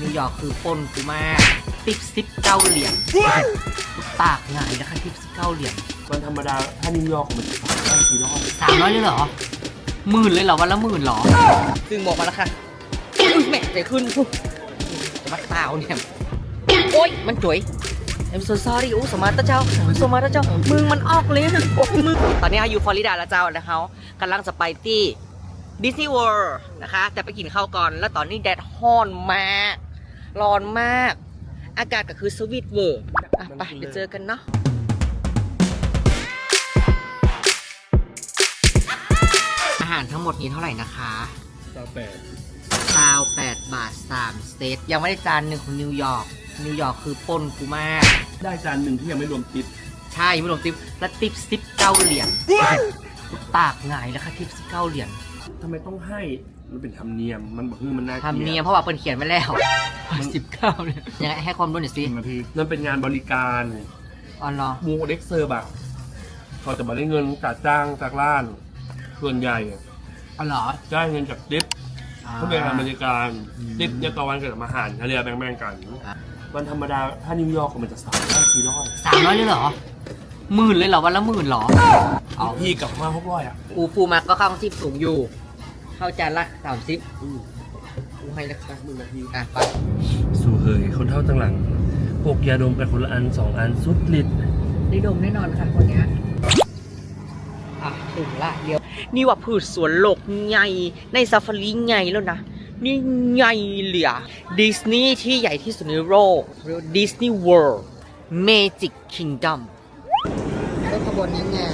นิวยอร์กคือปล้นกูมากติปซิปเก้าเหรียญปากหงายนะคะติปซิปเก้าเหรียญวันธรรมดาถ้านิวยอร์กมันจะสามได้กี่รอบสามร้อยเลยเหรอหมื่นเลยเหรอวันละหมื่นเหรอซึ่งบอกมาแล้วค่ะอุ๊ยแม่ใจขึ้นจะมาตาวเนี่ยโอ๊ยมันจุ๋ย I'm so sorry อู้สมาร์ทเจ้าสมาร์ทเจ้า มึงมันออกเลยโอ้ยมึงตอนนี้อยู่ฟลอริดาแล้วเจ้าแล้วเขากำลังจะไปที่ดิสนีย์เวิลด์นะคะ แต่ไปกินข้าวก่อน แล้วตอนนี้แดดฮ้อนมาก ร้อนมาก อากาศก็คือสวิตเวอร์อะไปเดี๋ยวเจอกันเนาะอาหารทั้งหมดนี้เท่าไหร่นะคะสามแปด98บาท3สเตทยังไม่ได้จานหนึ่งของนิวยอร์กนิวยอร์กคือปล้นกูมาก ได้จานหนึ่งที่ยังไม่รวมติปใช่ไม่รวมทิปและทิปสิบเก้าเหรียญปากหงายแล้วค่ะทิปสิบเก้าเหรียญ ทำไมต้องให้มันเป็นธรรมเนียมมันบอกคือมันน่าเกลียดทำเนียมเพราะว่าเปิ้นเขียนไว้แล้วสิบเก้าเนี่ยยังไงให้ความรู้หน่อยสินาทีนั่นเป็นงานบริการออนรอมูเด็กเซอร์บะเขาจะมาได้เงินจากจ้างจากร้านส่วนใหญ่อะออนรอได้เงินจากดิปเขาเป็นงานบริการอืม ดิปเนี่ยต่อวันเกิดมาหารเฉลี่ยแบ่งๆกันอะวันธรรมดาถ้านิวยอร์กมันจะสามได้กี่รอบสามร้อยเลยเหรอหมื่นเลยเหรอวันละหมื่นเหรอเอาพี่กลับมาหกร้อยอะ อูฟูมาก็เข้าที่สูงอยู่ เข้าจานละสามสิบอืมอูให้นะคะหนึ่งนาทีอะไปสู่เหยคนเท่าจังหลังพกยาดมกันคนละอันสองอันสุดฤทธิ์ได้ดมแน่นอนค่ะคนเนี้ยอะถึงละเดี๋ยว นี่ว่าพืชสวนโลกใหญ่ในซาฟารีใหญ่แล้วนะนี่ใหญ่เหลือดิสนีย์ที่ใหญ่ที่สุดในโลกเรียกดิสนีย์เวิลด์เมจิกคิงดอมก็ขบวนนี้งามมีคนดีไซ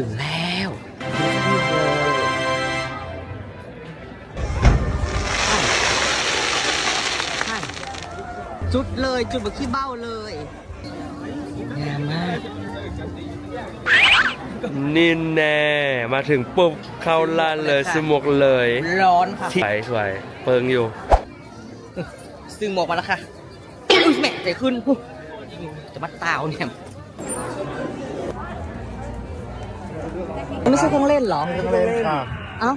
ถึงแล้วดิสนีย์เวิลด์ใช่จุดเลยจุดแบบขี้เบ้าเลยงามมาก นี่แน่มาถึงปุ๊บเข้าร้านเลยสมกเลยร้อนค่ะสวยสวยเปิงอยู่ซึ่งหมอกมาแล้วค่ะอุ้ยแม่ใจขึ้นอุ๊ยจะมาตาวเนี่ยมัน ไม่ใช่เครื่องเล่นเหรอเล่นค่ะเอ้า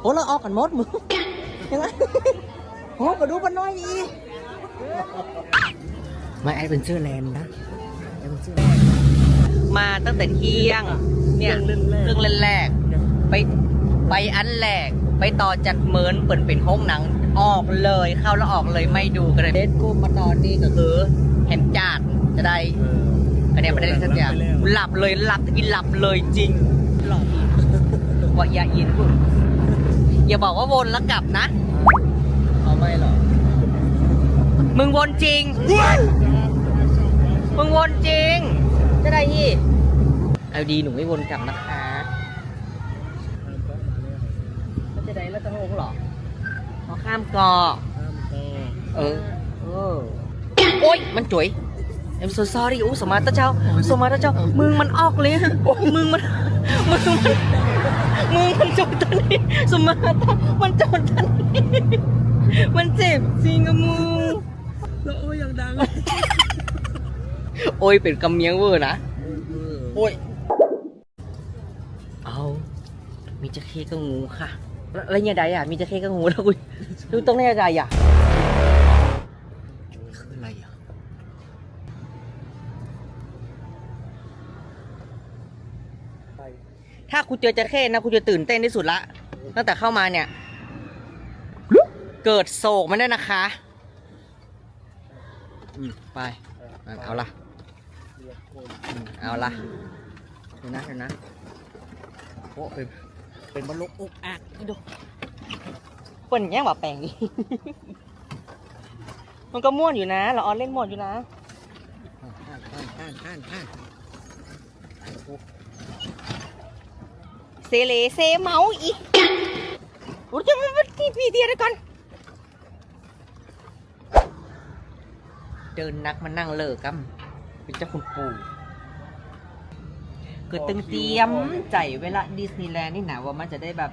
โหเราออกกันหมดมึงเห็นไหมโหมาดูมันน้อยอีกมาแอดเวนเจอร์แลนด์นะแอดเวนเจอร์แลนด์มาตั้งแต่เที่ยง เนี่ยเครื่องเล่นแรก ไปไปอันแรก ไปต่อจากเมินเปิดเป็นห้องหนังออกเลยเข้าแล้วออกเลยไม่ดูกันเลยเดทกูมาตอนนี้ก็คือเห็นจาดจะได้ คะแนนไม่ได้สักอย่างหลับเลยหลับตะกี้หลับเลยจริงหลับว่าอย่าอินพูดอย่าบอกว่าวนแล้วกลับนะ เอาไม่หรอมึงวนจริง มึงวนจริงจะได้ยี่เอาดีหนูไม่วนกลับนะคะก็จะได้แล้วจะโงงเหรอเขาข้ามเกาะเออ เออ โอ๊ย มันจุ๋ย I'm so sorry อู้สมาร์ทเจ้าสมาร์ทเจ้า มึงมันออกเลยมึงมัน มึงมัน มึงมันจดตันนี้สมาร์ทมันจดตันนี้มันเจ็บจริงอะมึงแล้วโอ้ยอยังดัง โอ้ยเป็นกำเมียงเวอร์นะ โอ้ย เอา มีจะเข้กับงูค่ะแล้วแล้วยังไงอะ มีจะเข้กับงูแล้วคุณดูตรงนี้อะไรอะาคุณเจอจระเข้นะคุณจะตื่นเต้นที่สุดละตั้งแต่เข้ามาเนี่ย เกิดโศกมันได้นะคะอืมไปอะเอาละอืมเอาละเดี๋ยวนะเดี๋ยวนะโอ้เป็นเป็นบรรลุกอุกอักนี่ดูเปิ่นแย่งว่าแปลงอีมันก็ม่วนอยู่นะเราออนเล่นม่วนอยู่นะอ่านอ่านอ่านอ่านอ่าน เซเลเซเมาอีรู้จะมาที่พี่เดียดก่อนเดินนักมานั่งเลิกกัมเป็นเจ้าคุณปู่เกิดตึงเตรียมใจเวลาดิสนีย์แลนด์นี่นะว่ามันจะได้แบบ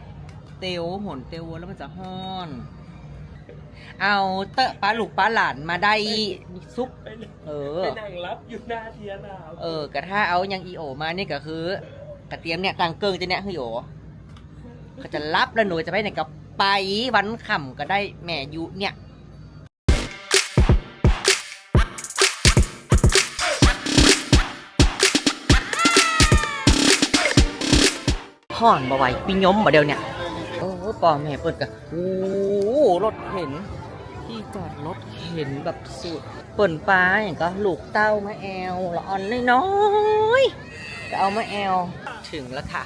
เตียวหนเตียวแล้วมันจะฮ้อน เอาเตอะปลาลูกปลาหลานมาได้ซุป เออไปนั่งรับอยู่หน้าเทียนาวเออกระถ้าเอายังอีโอมานี่ก็คือ กระเทียมเนี่ยกลางเกิงจะเนี่ยคือโอก็จะรับแล้วหนูจะไปไหนกับไปวันค่ำก็ได้แม่ยู่เนี่ยห่อนบ่ไหวปีย้มบ่เดียวเนี่ยโอ้ปอแม่เปิดกันโอ้รถเข็น ที่จอดรถเข็นแบบสุด เปิ่นปลาอย่างก็ลูกเต้ามาแอลละอ่อนน้อยๆก็เอามาแอล ถึงแล้วค่ะ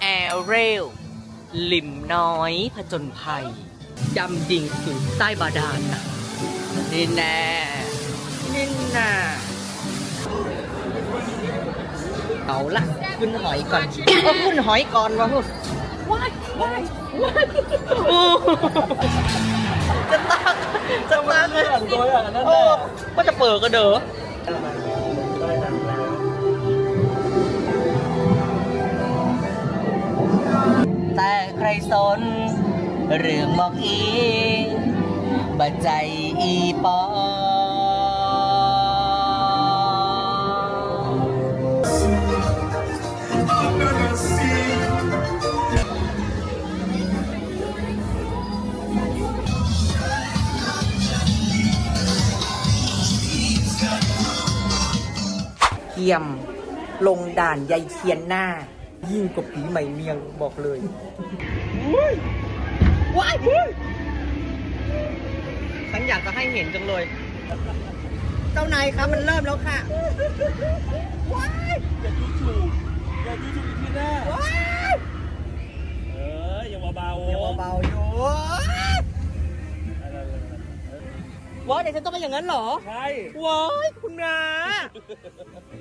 แอลเรลลิมน้อยผจญภัยดำดิ่งสู่ใต้บาดาลนะนี่แน่นี่น่ะเอาละขึ้นหอยก่อนเอาขึ้นหอยก่อนวะพูดว้ายว้ายว้ายโอ้จะตักจะตักเลยตัวอย่างนั้นโอ้ก็จะเปิดก็เด้อ แต่ใครสน เรื่องมอกอีบัดใจอีปอเทียม ลงด่านยายเทียนหน้า ยิ่งกว่าผีใหม่เมียงบอกเลยว้ายฉันอยากจะให้เห็นจังเลย เจ้านายคะมันเริ่มแล้วค่ะว้ายอย่าดูถูกอย่าดูถูกอีกทีหน้าว้ายเอออย่าเบาๆอย่าเบาๆอยู่ว้ายเดี๋ยวฉันต้องเป็นอย่างนั้นเหรอ ใช่ว้ายคุณนา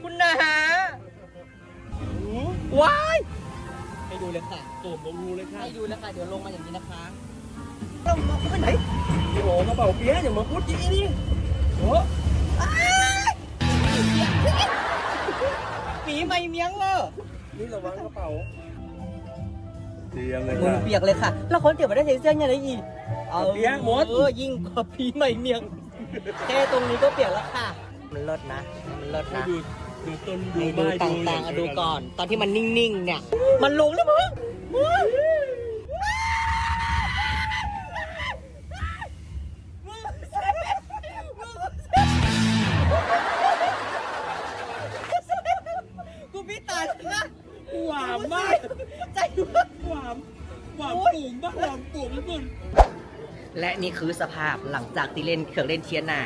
คุณนา ว้ายให้ดูเลยค่ะตูมลงรูเลยค่ะให้ดูแล้วค่ะเดี๋ยวลงมาอย่างนี้นะคะลงมาไปไหนโอ้โหกระเป๋าเปี๊ยะอย่ามาพูดอย่างนี้ดิโอ้ปีใหม่เมียงเลยนี่ระวังกระเป๋าเตรียมเลยมือค่ะเปียกเลยค่ะ แล้วคนเจ็บมาได้ใส่เสื้อยังไงอีกเปียกหมด เออยิ่งกว่าปีใหม่เมียง แค่ตรงนี้ก็เปียกแล้วค่ะ มันเลิศนะ มันเลิศนะ ดู ดูต้นดูให้ดูไม้ต่างๆอะดูก่อน ตอนที่มันนิ่งๆ เนี่ย มันลงแล้วมึงกูพี่ตายนะหวานมากใจว่าหวานหวานปุ๋มบ้างหวานปุ๋มสุดและนี่คือสภาพหลังจากที่เล่นเครื่องเล่นเทียนนา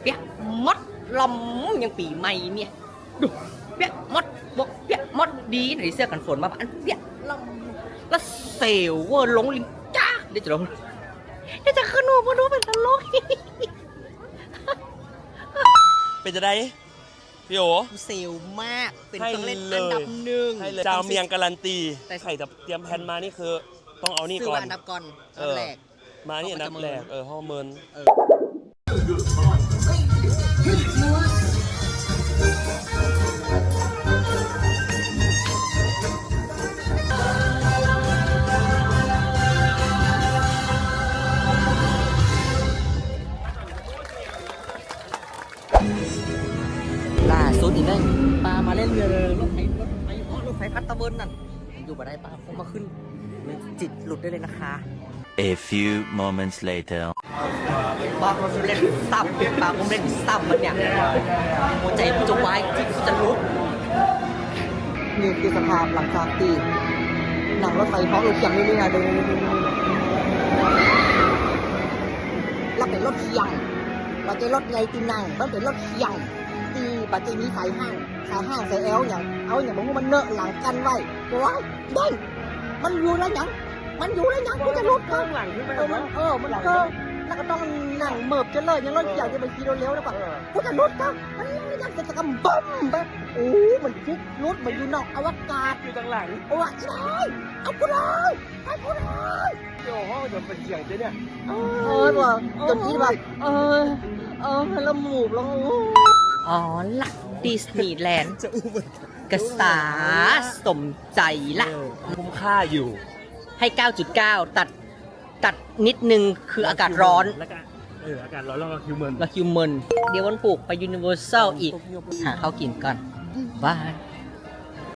เปียกมดลำยังปีใหม่เนี่ย ดูเปียกมดบกเปียกมดดีไหนเสื้อกันฝนมาอันเปียกลำแล้วเซลเวอร์ลงลิงจ้าเดี๋ยวจะลงเดี๋ยวจะขึ้นหัวมาดูเป็นตลกเป็นจะได้พี่โอเซลมาก เป็นให้เครื่องเล่นเลยอันดับหนึ่งให้เลยจาวเมียงการันตีแต่ใครจะเตรียมแผนมานี่คือ ต้องเอานี่ซื้อก่อนมาอันดับก่อนเออันอแรกมานี่อันดับเขาก็จะแรกเมินเออห้องเมิน อ๋อรถไฟพัดตะเบินนั่น อยู่บ่ได้ปลาคงมาขึ้น จิตหลุดได้เลยนะคะ A few moments later. ปลาผมเล่นซ้ำปลาผมเล่นซ้ำมันเนี่ยหัวใจมันจะวายจิตจะลุกนี่คือสภาพหลังจากที่หนังรถไฟเพราะรถเคียงนี่นี่นะดูแล้วเป็นรถเคียงมันจะรถไงตีนังมันเป็นรถเคียงตีปัจจัยมีสายห้าง สายห้างสายแอลอย่างเอาอย่างบอกว่ามันเนอะหลังกันไว้บอกว่าเด้งมันอยู่แล้วยังมันอยู่แล้วยังกูจะลุกข้างหลังขึ้นไปเออมันเออมันเออแล้วก็ต้องนั่งเมิบจะเลยยังรถใหญ่จะไปขี่เร็วๆแล้วแบบกูจะลุดก็มันเลยยังจะจะกำบึ้มไปโอ้มันฟุกลุดมันอยู่นอกอวกาศอยู่ทางหลังโอ้ยเลยเอากูเลยเอากูเลยโอ้โหจะเป็นเสียงเจ๊เนี่ยเออบอกจนที่แบบเออเออละหมูกแล้วอ๋อหลัก ดิสนีย์แลนด์จะอู้มันกษาสมใจละคุ้มค่าอยู่ให้ 9.9 ตัดตัดนิดนึงคืออากาศร้อนแล้วก็เอออากาศร้อนแล้วก็คิวเมิน แล้วคิวเมินเดี๋ยววันปลูกไปยูนิเวอร์แซลอีก หาข้าวกินก่อนบาย